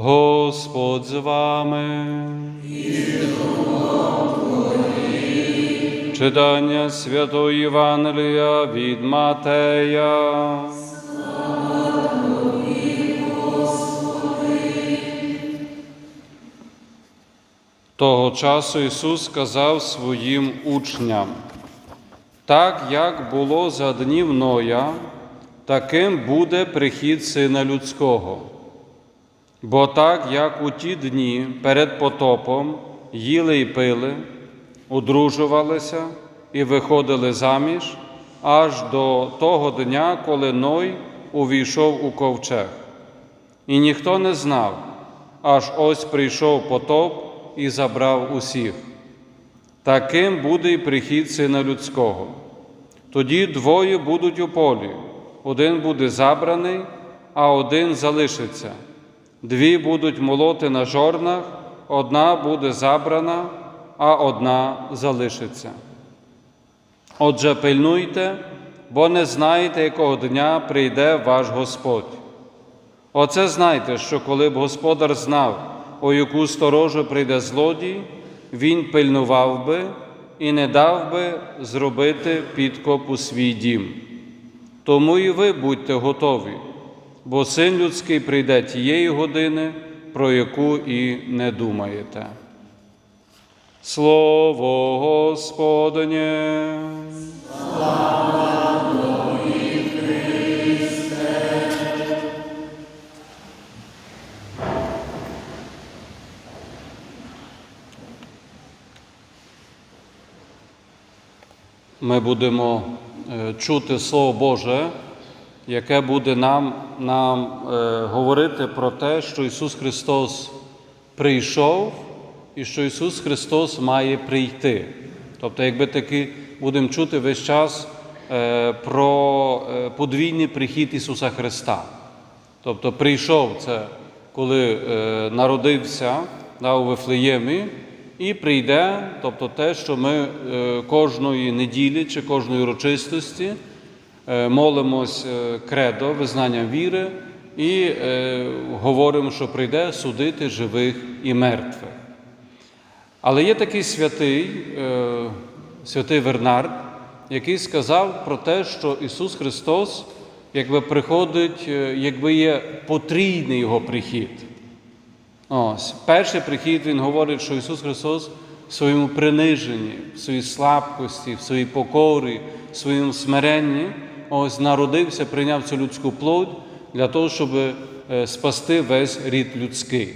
Господь з вами. Читання Святого Євангелія від Матея. Того часу Ісус сказав своїм учням, так як було за днів Ноя, таким буде прихід Сина Людського. Бо так, як у ті дні перед потопом їли і пили, одружувалися і виходили заміж, аж до того дня, коли Ной увійшов у ковчег. І ніхто не знав, аж ось прийшов потоп і забрав усіх. Таким буде і прихід Сина Людського. Тоді двоє будуть у полі, один буде забраний, а один залишиться. Дві будуть молоти на жорнах, одна буде забрана, а одна залишиться. Отже, пильнуйте, бо не знаєте, якого дня прийде ваш Господь. Оце знайте, що коли б господар знав, у яку сторожу прийде злодій, він пильнував би і не дав би зробити підкоп у свій дім. Тому і ви будьте готові, бо син людський прийде тієї години, про яку і не думаєте. Слово Господнє. Ми будемо е, чути Слово Боже, яке буде нам, нам е, говорити про те, що Ісус Христос прийшов і що Ісус Христос має прийти. Тобто, якби таки будемо чути весь час е, про е, подвійний прихід Ісуса Христа. Тобто прийшов це, коли е, народився да, у Вифлеємі, і прийде, тобто те, що ми е, кожної неділі чи кожної урочистості молимось е, кредо, визнанням віри, і е, говоримо, що прийде судити живих і мертвих. Але є такий святий, е, святий Вернард, який сказав про те, що Ісус Христос якби приходить, е, якби є потрійний Його прихід. Ось, перший прихід Він говорить, що Ісус Христос в своєму приниженні, в своїй слабкості, в своїй покорі, в своєму смиренні, ось народився, прийняв цю людську плоть для того, щоб е, спасти весь рід людський.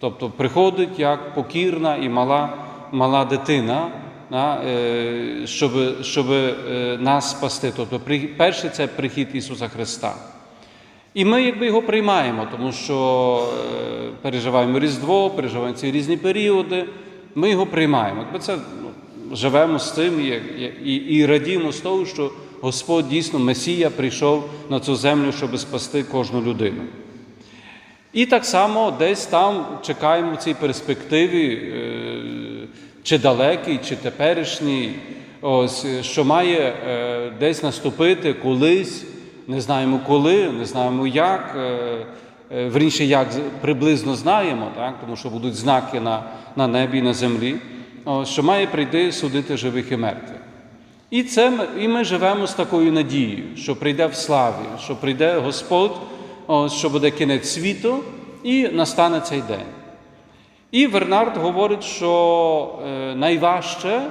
Тобто приходить як покірна і мала, мала дитина, е, щоб, щоб е, нас спасти. Тобто перший це прихід Ісуса Христа. І ми якби його приймаємо, тому що переживаємо Різдво, переживаємо ці різні періоди. Ми його приймаємо. Якби це ну, живемо з цим і, і, і радіємо з того, що Господь дійсно Месія прийшов на цю землю, щоб спасти кожну людину. І так само десь там чекаємо в цій перспективі, е, чи далекій, чи теперішній, ось, що має е, десь наступити колись, не знаємо коли, не знаємо як, е, е, вірніше, як приблизно знаємо, так, тому що будуть знаки на, на небі і на землі, що має прийти судити живих і мертвих. І, це, ми- і ми живемо з такою надією, що прийде в славі, що прийде Господь, що буде кінець світу, і настане цей день. І Вернард говорить, що е, найважче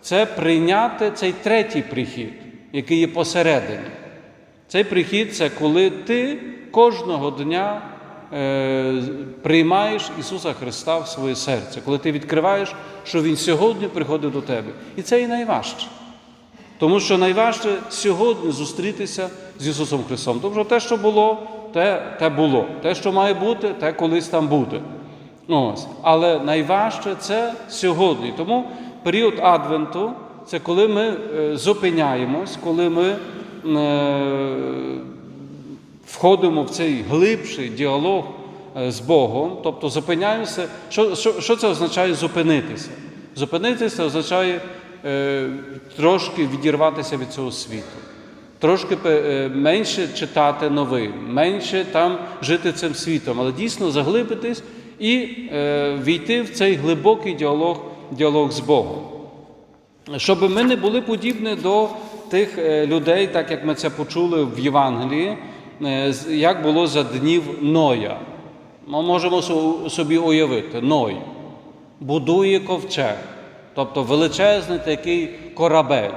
це прийняти цей третій прихід, який є посередині. Цей прихід це коли ти кожного дня е, приймаєш Ісуса Христа в своє серце, коли ти відкриваєш, що Він сьогодні приходить до тебе. І це і найважче. Тому що найважче сьогодні зустрітися з Ісусом Христом. Тому що те, що було, те, те було. Те, що має бути, те колись там буде. Ось. Але найважче це сьогодні. Тому період Адвенту це коли ми е, зупиняємось, коли ми е, входимо в цей глибший діалог е, з Богом, тобто зупиняємося. Що, що, що це означає зупинитися? Зупинитися означає трошки відірватися від цього світу, трошки е, менше читати новин, менше там жити цим світом, але дійсно заглибитись і е, війти в цей глибокий діалог, діалог з Богом. Щоб ми не були подібні до тих е, людей, так як ми це почули в Євангелії, е, як було за днів Ноя. Ми можемо собі уявити, Ной будує ковчег, тобто величезний такий корабель.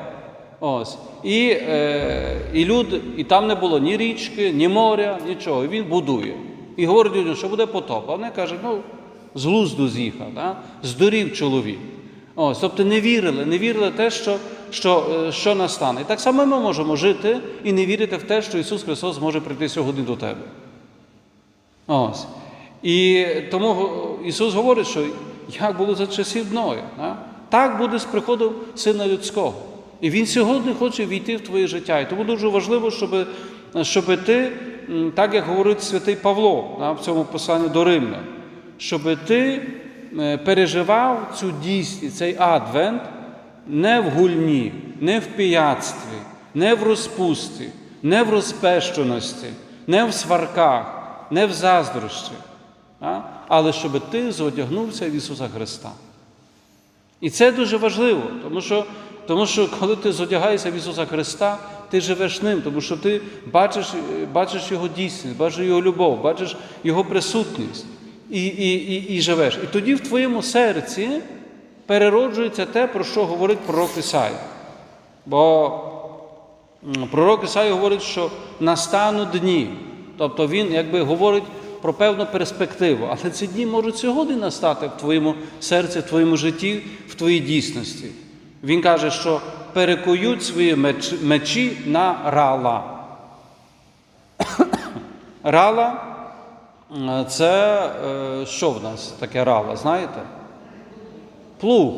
Ось. І, е, і, люди, і там не було ні річки, ні моря, нічого. І він будує. І говорить людям, що буде потоп. А вони кажуть, ну, з глузду з'їхав, да? здурів чоловік. Ось, тобто не вірили, не вірили в те, що, що, е, що настане. І так само ми можемо жити і не вірити в те, що Ісус Христос може прийти сьогодні до тебе. Ось. І тому Ісус говорить, що як було за часів Ноя, да? Так буде з приходом Сина Людського. І Він сьогодні хоче війти в твоє життя. І тому дуже важливо, щоб, щоб ти, так як говорить святий Павло да, в цьому посланні до Римлян, щоб ти е, переживав цю дійсність, цей адвент не в гульні, не в пияцтві, не в розпусті, не в розпещеності, не в сварках, не в заздрощі, а? але щоб ти зодягнувся в Ісуса Христа. І це дуже важливо, тому що, тому що коли ти зодягаєшся в Ісуса Христа, ти живеш ним, тому що ти бачиш, бачиш Його дійсність, бачиш Його любов, бачиш Його присутність і, і, і, і живеш. І тоді в твоєму серці перероджується те, про що говорить пророк Ісай. Бо пророк Ісай говорить, що настануть дні. Тобто він якби говорить про певну перспективу. Але ці дні можуть сьогодні настати в твоєму серці, в твоєму житті, в твоїй дійсності. Він каже, що перекують свої меч- мечі на рала. Рала це е, що в нас таке рала, знаєте? плуг.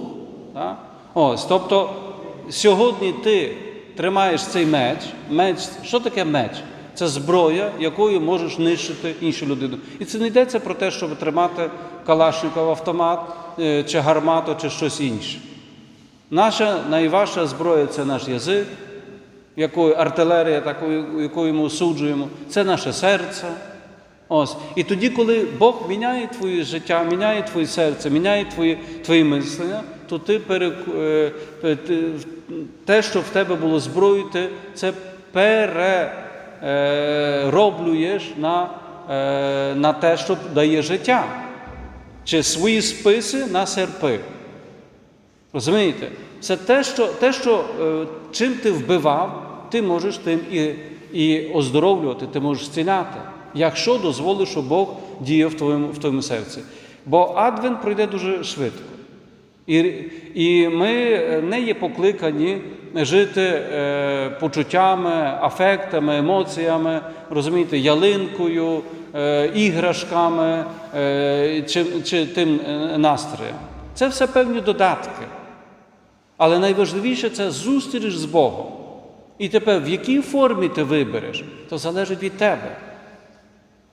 Да? Ось, тобто сьогодні ти тримаєш цей меч. меч. Що таке меч? Це зброя, якою можеш нищити іншу людину. І це не йдеться про те, щоб тримати калашников автомат, е, чи гармату, чи щось інше. Наша найважча зброя це наш язик, якою артилерія, такою, якою ми осуджуємо, це наше серце. Ось. І тоді, коли Бог міняє твоє життя, міняє твоє серце, міняє твої, твої мислення, то ти перек... е, те, що в тебе було зброєю, ти це перероблюєш на, е, на те, що дає життя. Чи свої списи на серпи. Розумієте? Це те, що, те, що е, чим ти вбивав, ти можеш тим і, і оздоровлювати, ти можеш зціляти, якщо дозволиш, щоб Бог діяв в твоєму, в твоєму серці. Бо адвент пройде дуже швидко. І, і ми не є покликані жити е, почуттями, афектами, емоціями, розумієте, ялинкою, е, іграшками е, чи, чи тим настроєм. Це все певні додатки. Але найважливіше це зустріч з Богом. І тепер в якій формі ти вибереш, то залежить від тебе.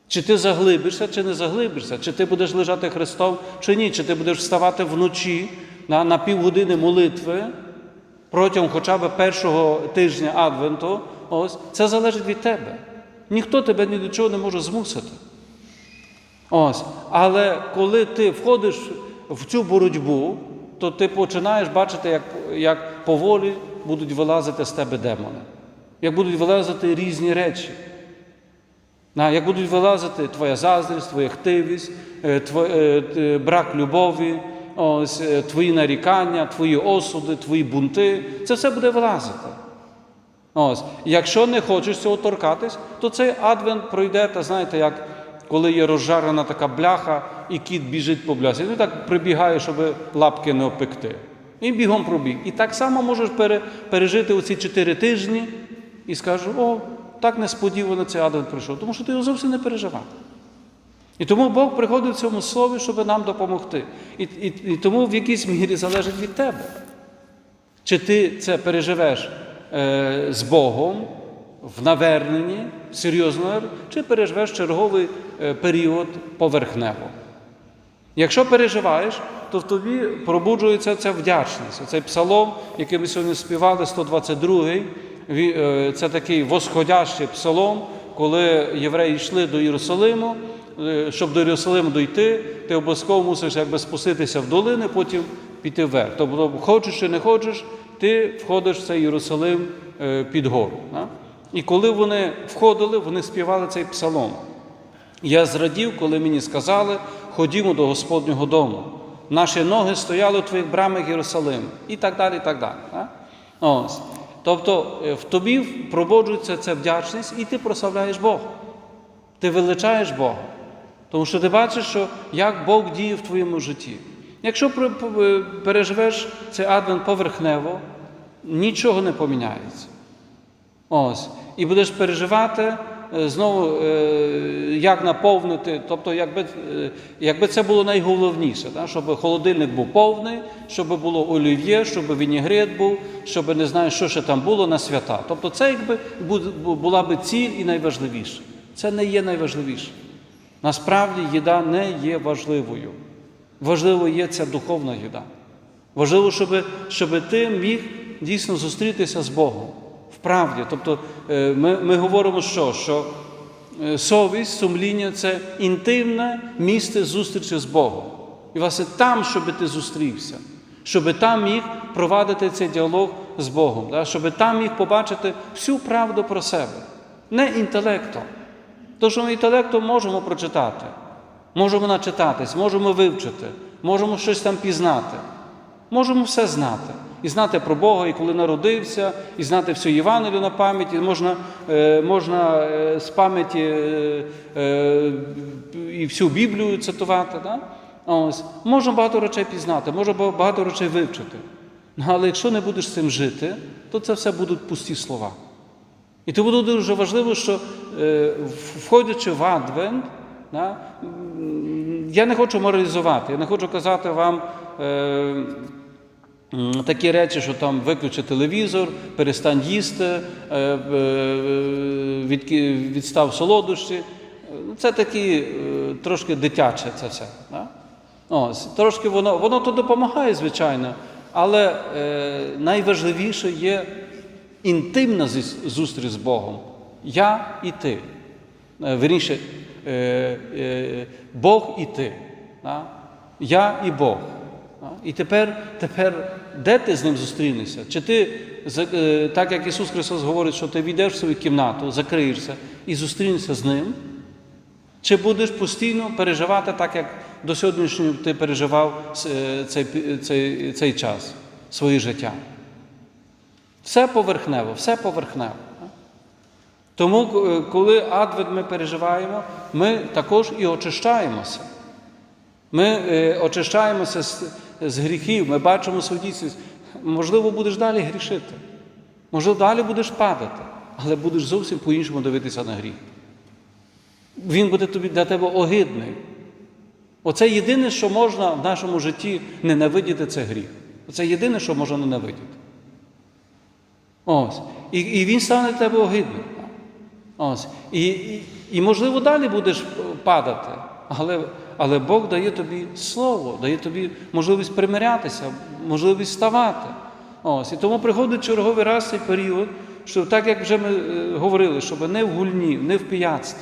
Чи ти заглибишся, чи не заглибишся, чи ти будеш лежати Христом, чи ні, чи ти будеш вставати вночі на, на півгодини молитви протягом хоча б першого тижня Адвенту, ось, це залежить від тебе. Ніхто тебе ні до чого не може змусити. Ось. Але коли ти входиш в цю боротьбу, то ти починаєш бачити, як, як поволі будуть вилазити з тебе демони, як будуть вилазити різні речі. Як будуть вилазити твоя заздрість, твоя хтивість, е, тво- е, т- брак любові, ось, е, твої нарікання, твої осуди, твої бунти, це все буде вилазити. Ось. Якщо не хочеш цього торкатись, то цей адвент пройде, та знаєте, як коли є розжарена така бляха, і кіт біжить по блясі. Він так прибігає, щоб лапки не опекти. І бігом пробіг. І так само можеш пережити оці чотири тижні і скажеш, о, так несподівано цей адвент прийшов, тому що ти його зовсім не переживав. І тому Бог приходить в цьому слові, щоб нам допомогти. І, і, і тому в якійсь мірі залежить від тебе. Чи ти це переживеш е, з Богом в наверненні, серйозно, чи переживеш черговий е, період поверхнево? Якщо переживаєш, то в тобі пробуджується ця вдячність. Цей псалом, який ми сьогодні співали, 122-й, ві- е, це такий восходящий псалом, коли євреї йшли до Єрусалиму. Е, Щоб до Єрусалиму дойти, ти обов'язково мусиш якби спуститися в долини, потім піти вверх. Тобто, хочеш чи не хочеш, ти входиш в цей Єрусалим е, під гору. І коли вони входили, вони співали цей псалом. Я зрадів, коли мені сказали, ходімо до Господнього дому. Наші ноги стояли у твоїх брамах Єрусалим. І так далі, і так далі. да? Ось. Тобто е, в тобі пробуджується ця вдячність, і ти прославляєш Бога. Ти величаєш Бога. Тому що ти бачиш, що як Бог діє в твоєму житті. Якщо переживеш цей адвент поверхнево, нічого не поміняється. Ось. І будеш переживати е, знову, е, як наповнити, тобто, якби, е, якби це було найголовніше, да? щоб холодильник був повний, щоб було олів'є, щоб вінігрет був, щоб не знаю, що ще там було на свята. Тобто це якби була би ціль і найважливіше. Це не є найважливіше. Насправді їда не є важливою. Важливо є ця духовна їда. Важливо, щоб, щоб ти міг дійсно зустрітися з Богом в правді. Тобто е, ми, ми говоримо, що, що е, совість, сумління це інтимне місце зустрічі з Богом. І власне там, щоб ти зустрівся, щоб там міг провадити цей діалог з Богом, щоб там міг побачити всю правду про себе, не інтелектом. То, що ми інтелектом можемо прочитати, можемо начитатись, можемо вивчити, можемо щось там пізнати, можемо все знати. І знати про Бога, і коли народився, і знати всю Євангелію на пам'яті, можна, е, можна е, з пам'яті е, і всю Біблію цитувати. Да? Ось. Можна багато речей пізнати, можна багато речей вивчити. Ну, Але якщо не будеш цим жити, то це все будуть пусті слова. І тому дуже важливо, що е, входячи в адвент, я не хочу моралізувати, я не хочу казати вам е, такі речі, що там виключи телевізор, перестань їсти, е, відстав солодощі. Це такі трошки дитяче це все. Ось, трошки воно, воно то допомагає, звичайно, але найважливіше є інтимна зустріч з Богом. Я і ти. Е, Вірніше, е, е, Бог і ти. Я і Бог. І тепер, тепер, де ти з ним зустрінешся? Чи ти, так як Ісус Христос говорить, що ти війдеш в свою кімнату, закриєшся і зустрінешся з ним? Чи будеш постійно переживати так, як до сьогоднішнього ти переживав цей, цей, цей час, своє життя? Все поверхнево, все поверхнево. Тому, е, коли адвент ми переживаємо, ми також і очищаємося. Ми е, очищаємося з, з гріхів, ми бачимо свою дійсність. Можливо, будеш далі грішити. Можливо, далі будеш падати, але будеш зовсім по-іншому дивитися на гріх. Він буде тобі для тебе огидний. Оце єдине, що можна в нашому житті ненавидіти, це гріх. Це єдине, що можна ненавидіти. Ось. І, і він стане для тебе огидним. Ось. І, і, і, можливо, далі будеш падати, але, але Бог дає тобі слово, дає тобі можливість примирятися, можливість ставати. Ось. І тому приходить черговий раз цей період, що так як вже ми е, говорили, щоб не в гульні, не в пияцтві,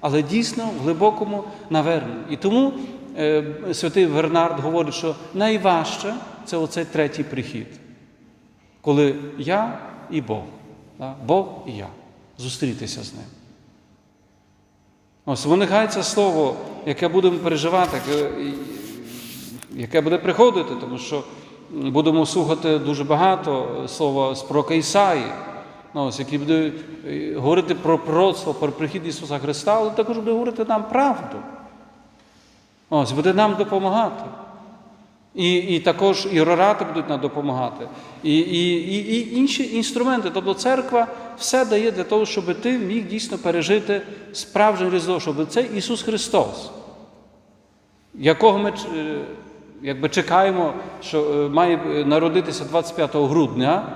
але дійсно в глибокому наверненні. І тому е, святий Вернард говорить, що найважче це оцей третій прихід коли я і Бог? Бог і я, зустрітися з ним. Ось тому це слово, яке будемо переживати, яке, буде приходити, тому що будемо слухати дуже багато слова з пророка Ісаї, ну, ось, які буде говорити про пророцтво, про прихід Ісуса Христа, але також буде говорити нам правду. Ось, буде нам допомагати. І, і також і рорати будуть нам допомагати, і, і, і, і інші інструменти. Тобто церква все дає для того, щоб ти міг дійсно пережити справжнє Різдво, щоб це Ісус Христос, якого ми е, якби чекаємо, що е, має народитися 25 грудня,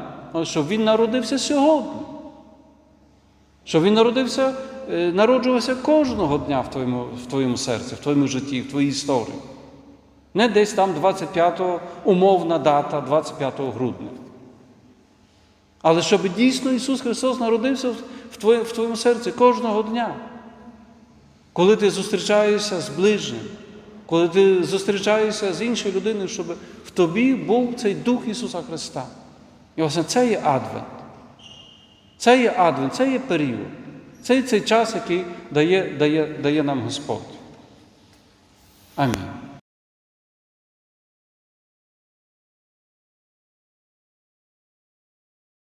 щоб Він народився сьогодні. Щоб він народився, е, народжувався кожного дня в твоєму, в твоєму серці, в твоєму житті, в твоїй історії. Не десь там 25-го, умовна дата 25 грудня. Але щоб дійсно Ісус Христос народився в в твоєму серці кожного дня. Коли ти зустрічаєшся з ближнім, коли ти зустрічаєшся з іншою людиною, щоб в тобі був цей Дух Ісуса Христа. І власне це є адвент. Це є адвент, це є період. Це є цей час, який дає, дає, дає нам Господь. Амінь.